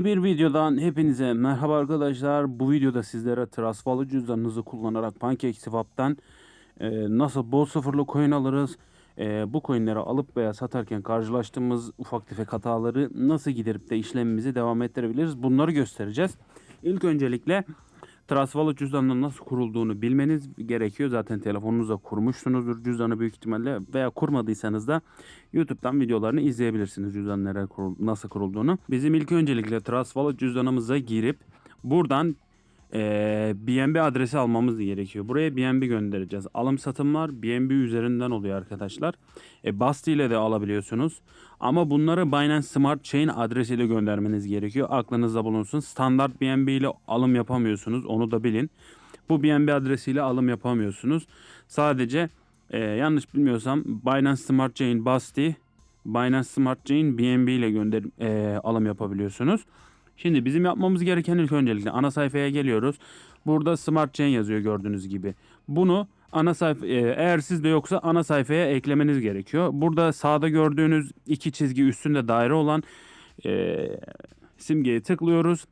Yeni bir videodan hepinize merhaba arkadaşlar. Bu videoda sizlere Trustwallet cüzdanınızı kullanarak PancakeSwap'tan e, nasıl bol sıfırlı coin alırız, e, bu coinleri alıp veya satarken karşılaştığımız ufak tefek hataları nasıl giderip de işlemimizi devam ettirebiliriz bunları göstereceğiz. İlk öncelikle Trustwallet cüzdanının nasıl kurulduğunu bilmeniz gerekiyor. Zaten telefonunuzda kurmuşsunuzdur cüzdanı büyük ihtimalle veya kurmadıysanız da YouTube'dan videolarını izleyebilirsiniz cüzdan nereye kurul- nasıl kurulduğunu. Bizim ilk öncelikle Trustwallet cüzdanımıza girip buradan eee BNB adresi almamız gerekiyor. Buraya BNB göndereceğiz. Alım satımlar BNB üzerinden oluyor arkadaşlar. E, Basti ile de alabiliyorsunuz. Ama bunları Binance Smart Chain adresiyle göndermeniz gerekiyor. Aklınızda bulunsun. Standart BNB ile alım yapamıyorsunuz. Onu da bilin. Bu BNB adresiyle alım yapamıyorsunuz. Sadece e, yanlış bilmiyorsam Binance Smart Chain Basti, Binance Smart Chain BNB ile gönder e, alım yapabiliyorsunuz. Şimdi bizim yapmamız gereken ilk öncelikle ana sayfaya geliyoruz. Burada Smart Chain yazıyor gördüğünüz gibi. Bunu ana sayfa e, eğer sizde yoksa ana sayfaya eklemeniz gerekiyor. Burada sağda gördüğünüz iki çizgi üstünde daire olan e, simgeye tıklıyoruz.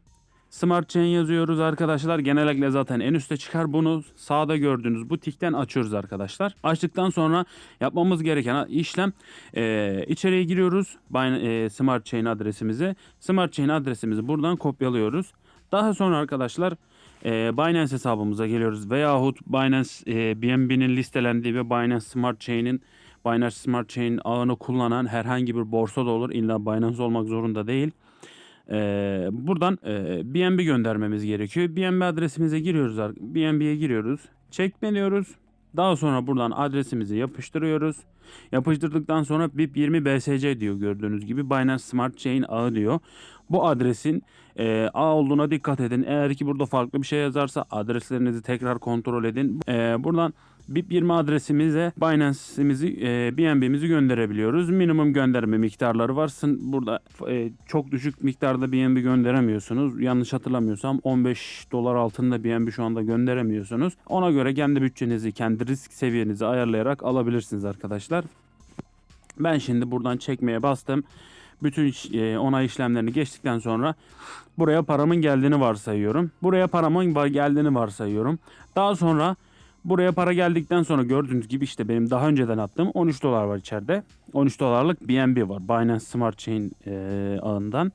Smart Chain yazıyoruz arkadaşlar. Genellikle zaten en üste çıkar. Bunu sağda gördüğünüz bu tikten açıyoruz arkadaşlar. Açtıktan sonra yapmamız gereken işlem e, içeriye giriyoruz. E, Smart Chain adresimizi. Smart Chain adresimizi buradan kopyalıyoruz. Daha sonra arkadaşlar e, Binance hesabımıza geliyoruz. Veyahut Binance e, BNB'nin listelendiği ve Binance Smart Chain'in Binance Smart Chain ağını kullanan herhangi bir borsa da olur. İlla Binance olmak zorunda değil. Ee, buradan e, BNB göndermemiz gerekiyor. BNB adresimize giriyoruz. BNB'ye giriyoruz. Çekmeliyoruz. Daha sonra buradan adresimizi yapıştırıyoruz. Yapıştırdıktan sonra BIP 20 BSC diyor gördüğünüz gibi. Binance Smart Chain ağı diyor. Bu adresin e, ağ olduğuna dikkat edin. Eğer ki burada farklı bir şey yazarsa adreslerinizi tekrar kontrol edin. E, buradan BIP 20 adresimize Binance'imizi, e, BNB'mizi gönderebiliyoruz. Minimum gönderme miktarları var. Burada e, çok düşük miktarda BNB gönderemiyorsunuz. Yanlış hatırlamıyorsam 15 dolar altında BNB şu anda gönderemiyorsunuz. Ona göre kendi bütçenizi, kendi risk seviyenizi ayarlayarak alabilirsiniz arkadaşlar. Ben şimdi buradan çekmeye bastım. Bütün e, onay işlemlerini geçtikten sonra buraya paramın geldiğini varsayıyorum. Buraya paramın geldiğini varsayıyorum. Daha sonra buraya para geldikten sonra gördüğünüz gibi işte benim daha önceden attığım 13 dolar var içeride. 13 dolarlık BNB var. Binance Smart Chain e, ağından.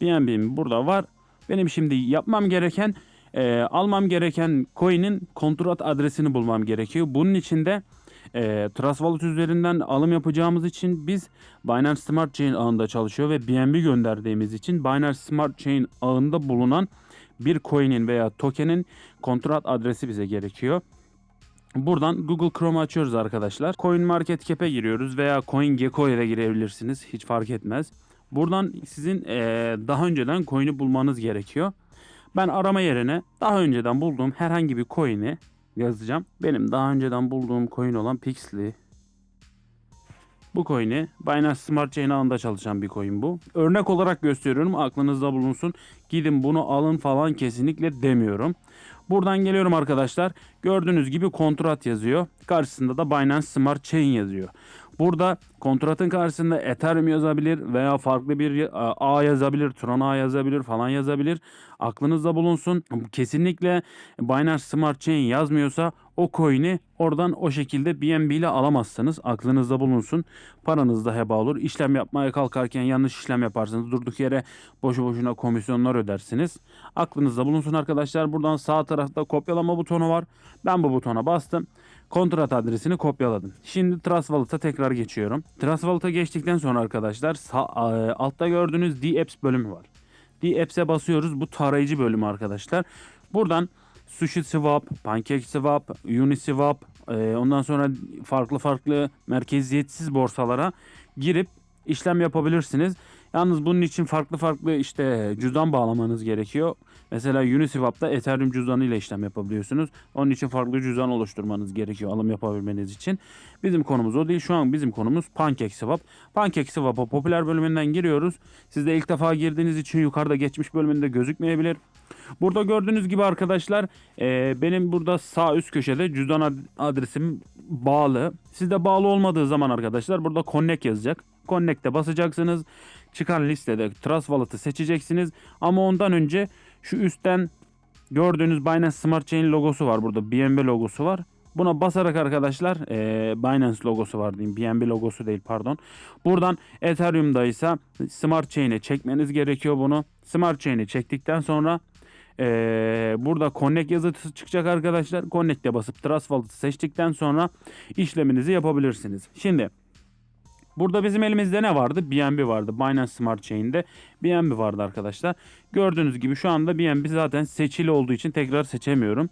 BNB'm burada var. Benim şimdi yapmam gereken e, almam gereken coin'in kontrat adresini bulmam gerekiyor. Bunun için de e, Trust Wallet üzerinden alım yapacağımız için biz Binance Smart Chain ağında çalışıyor ve BNB gönderdiğimiz için Binance Smart Chain ağında bulunan bir coin'in veya token'in kontrat adresi bize gerekiyor. Buradan Google Chrome açıyoruz arkadaşlar. Coin Market Cap'e giriyoruz veya CoinGecko'ya da girebilirsiniz. Hiç fark etmez. Buradan sizin eee, daha önceden coin'i bulmanız gerekiyor. Ben arama yerine daha önceden bulduğum herhangi bir coin'i yazacağım. Benim daha önceden bulduğum coin olan Pixly. Bu coin'i Binance Smart Chain ağında çalışan bir coin bu. Örnek olarak gösteriyorum aklınızda bulunsun. Gidin bunu alın falan kesinlikle demiyorum. Buradan geliyorum arkadaşlar. Gördüğünüz gibi kontrat yazıyor. Karşısında da Binance Smart Chain yazıyor. Burada kontratın karşısında Ethereum yazabilir veya farklı bir ağ yazabilir, Tron ağ yazabilir falan yazabilir. Aklınızda bulunsun. Kesinlikle Binance Smart Chain yazmıyorsa o coin'i oradan o şekilde BNB ile alamazsınız. Aklınızda bulunsun. Paranız da heba olur. İşlem yapmaya kalkarken yanlış işlem yaparsınız. Durduk yere boşu boşuna komisyonlar ödersiniz. Aklınızda bulunsun arkadaşlar. Buradan sağ tarafta kopyalama butonu var. Ben bu butona bastım. Kontrat adresini kopyaladım. Şimdi Trust tekrar geçiyorum. Trust geçtikten sonra arkadaşlar sağ, e, altta gördüğünüz D-Apps bölümü var. D-Apps'e basıyoruz. Bu tarayıcı bölümü arkadaşlar. Buradan Sushi Swap, Pancake Swap, Uniswap, e, ondan sonra farklı farklı merkeziyetsiz borsalara girip işlem yapabilirsiniz. Yalnız bunun için farklı farklı işte cüzdan bağlamanız gerekiyor. Mesela Uniswap'ta Ethereum cüzdanı ile işlem yapabiliyorsunuz. Onun için farklı cüzdan oluşturmanız gerekiyor alım yapabilmeniz için. Bizim konumuz o değil. Şu an bizim konumuz PancakeSwap. PancakeSwap'a popüler bölümünden giriyoruz. Siz de ilk defa girdiğiniz için yukarıda geçmiş bölümünde gözükmeyebilir. Burada gördüğünüz gibi arkadaşlar e, benim burada sağ üst köşede cüzdan ad- adresim bağlı. Sizde bağlı olmadığı zaman arkadaşlar burada connect yazacak. Connect'e basacaksınız. Çıkan listede Trust Wallet'ı seçeceksiniz. Ama ondan önce şu üstten gördüğünüz Binance Smart Chain logosu var burada. BNB logosu var. Buna basarak arkadaşlar eee, Binance logosu var diyeyim. BNB logosu değil pardon. Buradan Ethereum'da ise Smart Chain'e çekmeniz gerekiyor bunu. Smart Chain'i çektikten sonra eee, burada Connect yazısı çıkacak arkadaşlar. Connect'e basıp Trust Wallet'ı seçtikten sonra işleminizi yapabilirsiniz. Şimdi Burada bizim elimizde ne vardı? BNB vardı. Binance Smart Chain'de BNB vardı arkadaşlar. Gördüğünüz gibi şu anda BNB zaten seçili olduğu için tekrar seçemiyorum.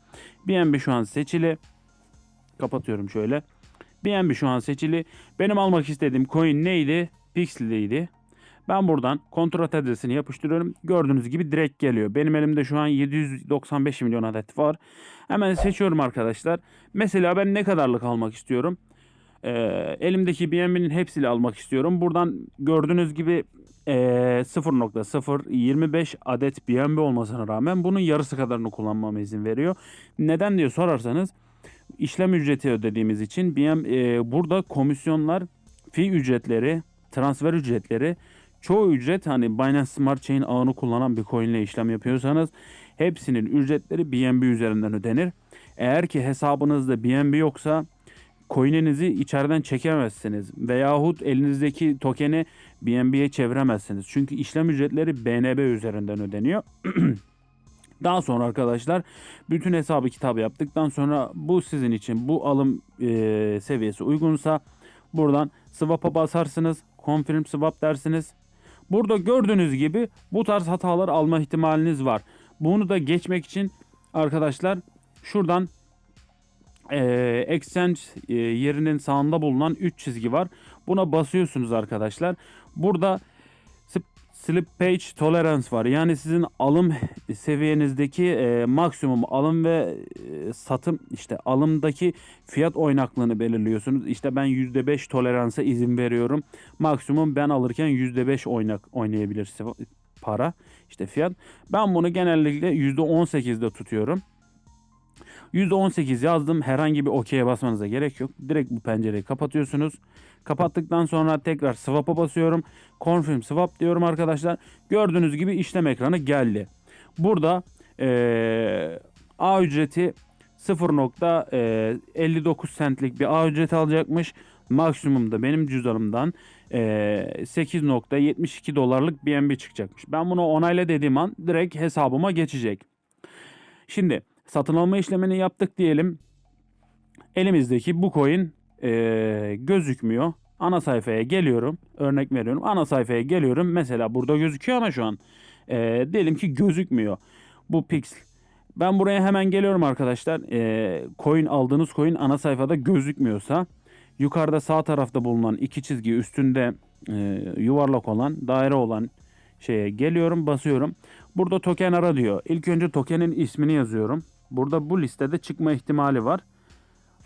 BNB şu an seçili. Kapatıyorum şöyle. BNB şu an seçili. Benim almak istediğim coin neydi? Pixel'deydi. Ben buradan kontrat adresini yapıştırıyorum. Gördüğünüz gibi direkt geliyor. Benim elimde şu an 795 milyon adet var. Hemen seçiyorum arkadaşlar. Mesela ben ne kadarlık almak istiyorum? Ee, elimdeki BNB'nin hepsini almak istiyorum. Buradan gördüğünüz gibi ee, 0.025 adet BNB olmasına rağmen bunun yarısı kadarını kullanmama izin veriyor. Neden diye sorarsanız işlem ücreti ödediğimiz için BM, ee, burada komisyonlar, fi ücretleri, transfer ücretleri, çoğu ücret hani Binance Smart Chain ağını kullanan bir coin ile işlem yapıyorsanız hepsinin ücretleri BNB üzerinden ödenir. Eğer ki hesabınızda BNB yoksa coin'inizi içeriden çekemezsiniz veyahut elinizdeki tokeni BNB'ye çeviremezsiniz. Çünkü işlem ücretleri BNB üzerinden ödeniyor. Daha sonra arkadaşlar bütün hesabı kitabı yaptıktan sonra bu sizin için bu alım e, seviyesi uygunsa buradan swap'a basarsınız. Confirm swap dersiniz. Burada gördüğünüz gibi bu tarz hatalar alma ihtimaliniz var. Bunu da geçmek için arkadaşlar şuradan e, exchange e, yerinin sağında bulunan 3 çizgi var. Buna basıyorsunuz arkadaşlar. Burada sp- slippage tolerance var. Yani sizin alım seviyenizdeki e, maksimum alım ve e, satım işte alımdaki fiyat oynaklığını belirliyorsunuz. İşte ben %5 toleransa izin veriyorum. Maksimum ben alırken %5 oynak oynayabilir para işte fiyat. Ben bunu genellikle %18'de tutuyorum. %18 yazdım. Herhangi bir OK'ye basmanıza gerek yok. Direkt bu pencereyi kapatıyorsunuz. Kapattıktan sonra tekrar swap'a basıyorum. Confirm swap diyorum arkadaşlar. Gördüğünüz gibi işlem ekranı geldi. Burada eee A ücreti 0.59 centlik bir A ücreti alacakmış. Maksimumda benim cüzdanımdan eee, 8.72 dolarlık BNB çıkacakmış. Ben bunu onayla dediğim an direkt hesabıma geçecek. Şimdi satın alma işlemini yaptık diyelim. Elimizdeki bu coin eee, gözükmüyor. Ana sayfaya geliyorum. Örnek veriyorum. Ana sayfaya geliyorum. Mesela burada gözüküyor ama şu an eee, diyelim ki gözükmüyor. Bu pixel. Ben buraya hemen geliyorum arkadaşlar. Eee coin aldığınız coin ana sayfada gözükmüyorsa yukarıda sağ tarafta bulunan iki çizgi üstünde eee, yuvarlak olan daire olan şeye geliyorum basıyorum. Burada token ara diyor. İlk önce tokenin ismini yazıyorum. Burada bu listede çıkma ihtimali var.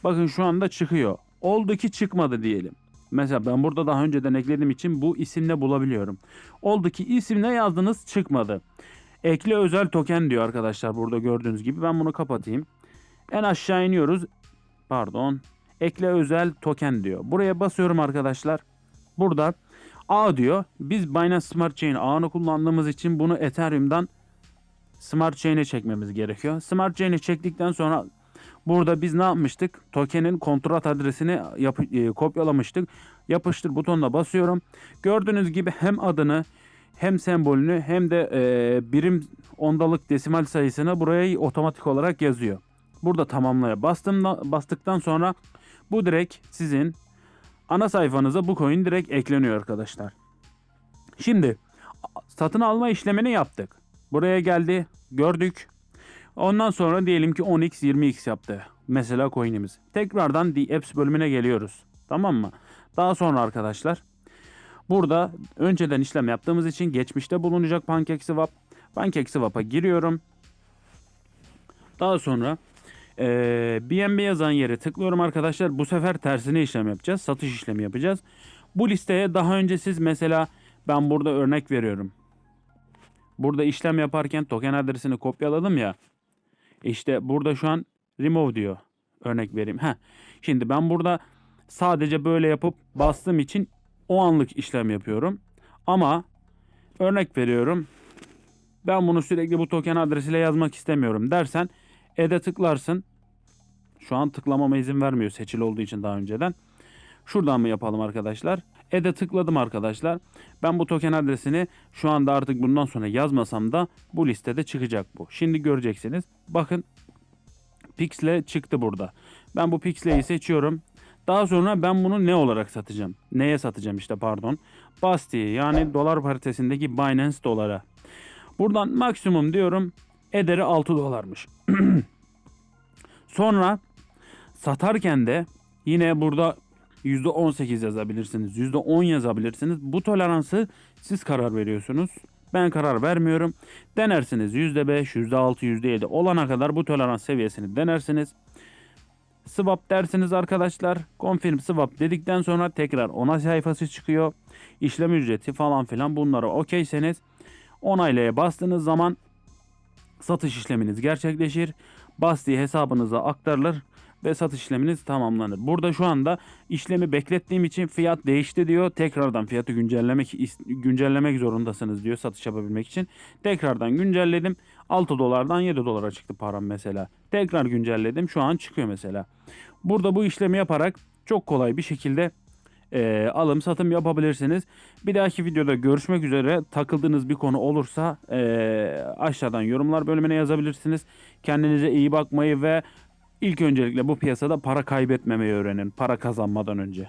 Bakın şu anda çıkıyor. Oldu ki çıkmadı diyelim. Mesela ben burada daha önceden eklediğim için bu isimle bulabiliyorum. Oldu ki isimle yazdınız çıkmadı. Ekle özel token diyor arkadaşlar burada gördüğünüz gibi. Ben bunu kapatayım. En aşağı iniyoruz. Pardon. Ekle özel token diyor. Buraya basıyorum arkadaşlar. Burada A diyor. Biz Binance Smart Chain ağını kullandığımız için bunu Ethereum'dan Smart Chain'e çekmemiz gerekiyor. Smart Chain'e çektikten sonra burada biz ne yapmıştık? Token'in kontrat adresini yapı- e, kopyalamıştık. Yapıştır butonuna basıyorum. Gördüğünüz gibi hem adını hem sembolünü hem de e, birim ondalık desimal sayısını buraya otomatik olarak yazıyor. Burada tamamlaya bastım bastıktan sonra bu direkt sizin ana sayfanıza bu coin direkt ekleniyor arkadaşlar. Şimdi satın alma işlemini yaptık. Buraya geldi, gördük. Ondan sonra diyelim ki 10x 20x yaptı. Mesela coin'imiz. Tekrardan the apps bölümüne geliyoruz. Tamam mı? Daha sonra arkadaşlar burada önceden işlem yaptığımız için geçmişte bulunacak PancakeSwap. PancakeSwap'a giriyorum. Daha sonra eee BNB yazan yere tıklıyorum arkadaşlar. Bu sefer tersine işlem yapacağız. Satış işlemi yapacağız. Bu listeye daha önce siz mesela ben burada örnek veriyorum. Burada işlem yaparken token adresini kopyaladım ya. İşte burada şu an remove diyor. Örnek vereyim. Heh. Şimdi ben burada sadece böyle yapıp bastığım için o anlık işlem yapıyorum. Ama Örnek veriyorum. Ben bunu sürekli bu token adresiyle yazmak istemiyorum dersen Ed'e tıklarsın. Şu an tıklamama izin vermiyor seçili olduğu için daha önceden. Şuradan mı yapalım arkadaşlar? Ed'e tıkladım arkadaşlar. Ben bu token adresini şu anda artık bundan sonra yazmasam da bu listede çıkacak bu. Şimdi göreceksiniz. Bakın Pixle çıktı burada. Ben bu Pixle'yi seçiyorum. Daha sonra ben bunu ne olarak satacağım? Neye satacağım işte pardon. Basti yani dolar paritesindeki Binance dolara. Buradan maksimum diyorum. Ederi 6 dolarmış. Sonra satarken de yine burada %18 yazabilirsiniz. %10 yazabilirsiniz. Bu toleransı siz karar veriyorsunuz. Ben karar vermiyorum. Denersiniz %5, %6, %7 olana kadar bu tolerans seviyesini denersiniz. Swap dersiniz arkadaşlar. Confirm swap dedikten sonra tekrar ona sayfası çıkıyor. İşlem ücreti falan filan bunlara okeyseniz onaylaya bastığınız zaman satış işleminiz gerçekleşir. Basti hesabınıza aktarılır ve satış işleminiz tamamlanır. Burada şu anda işlemi beklettiğim için fiyat değişti diyor. Tekrardan fiyatı güncellemek güncellemek zorundasınız diyor satış yapabilmek için. Tekrardan güncelledim. 6 dolardan 7 dolara çıktı param mesela. Tekrar güncelledim. Şu an çıkıyor mesela. Burada bu işlemi yaparak çok kolay bir şekilde e, alım satım yapabilirsiniz. Bir dahaki videoda görüşmek üzere. Takıldığınız bir konu olursa e, aşağıdan yorumlar bölümüne yazabilirsiniz. Kendinize iyi bakmayı ve ilk öncelikle bu piyasada para kaybetmemeyi öğrenin. Para kazanmadan önce.